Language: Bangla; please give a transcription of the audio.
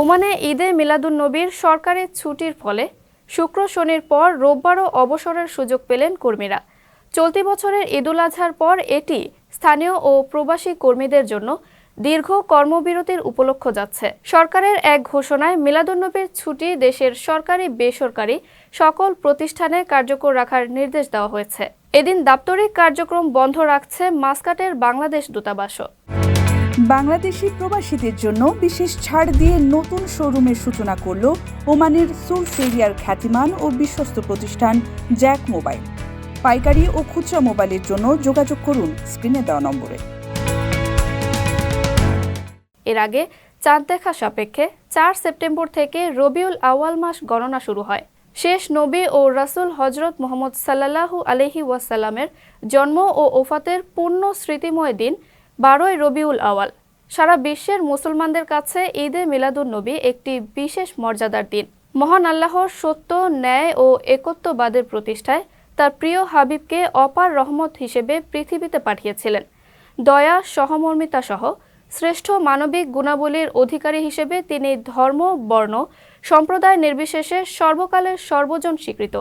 ওমানে ঈদে মিলাদুন্নবীর সরকারি ছুটির ফলে শুক্র শনির পর রোববারও অবসরের সুযোগ পেলেন কর্মীরা। চলতি বছরের ঈদুল আজহার পর এটি স্থানীয় ও প্রবাসী কর্মীদের জন্য দীর্ঘ কর্মবিরতির উপলক্ষ যাচ্ছে। সরকারের এক ঘোষণায় মিলাদুন্নবীর ছুটি দেশের সরকারি, বেসরকারি সকল প্রতিষ্ঠানে কার্যকর রাখার নির্দেশ দেওয়া হয়েছে। এদিন দাপ্তরিক কার্যক্রম বন্ধ রাখছে মাস্কাটের বাংলাদেশ দূতাবাসও। বাংলাদেশি প্রবাসীদের জন্য বিশেষ ছাড় দিয়ে নতুন শোরুমের সূচনা করল ওমানের সুর ফেরিয়ার খ্যাতিমান ও বিশ্বস্ত প্রতিষ্ঠান জ্যাক মোবাইল। পাইকারি ও খুচরা মোবাইলের জন্য যোগাযোগ করুন, স্ক্রিনে দেওয়া নম্বরে। এর আগে চাঁদ দেখা সাপেক্ষে চার সেপ্টেম্বর থেকে রবিউল আওয়াল মাস গণনা শুরু হয়। শেষ নবী ও রাসূল হজরত মোহাম্মদ সাল্লাল্লাহু আলহি ওয়াসাল্লামের জন্ম ও ওফাতের পূর্ণ স্মৃতিময় দিন বারোই রবিউল আওয়াল। সারা বিশ্বের মুসলমানদের কাছে ঈদে মিলাদুন নবী একটি বিশেষ মর্যাদার দিন। মহান আল্লাহর সত্য, ন্যায় ও একত্ববাদের প্রতিষ্ঠায় তার প্রিয় হাবিবকে অপার রহমত হিসেবে পৃথিবীতে পাঠিয়েছিলেন। দয়া সহমর্মিতা সহ শ্রেষ্ঠ মানবিক গুণাবলীর অধিকারী হিসেবে তিনি ধর্ম, বর্ণ, সম্প্রদায় নির্বিশেষে সর্বকালের সর্বজন স্বীকৃত।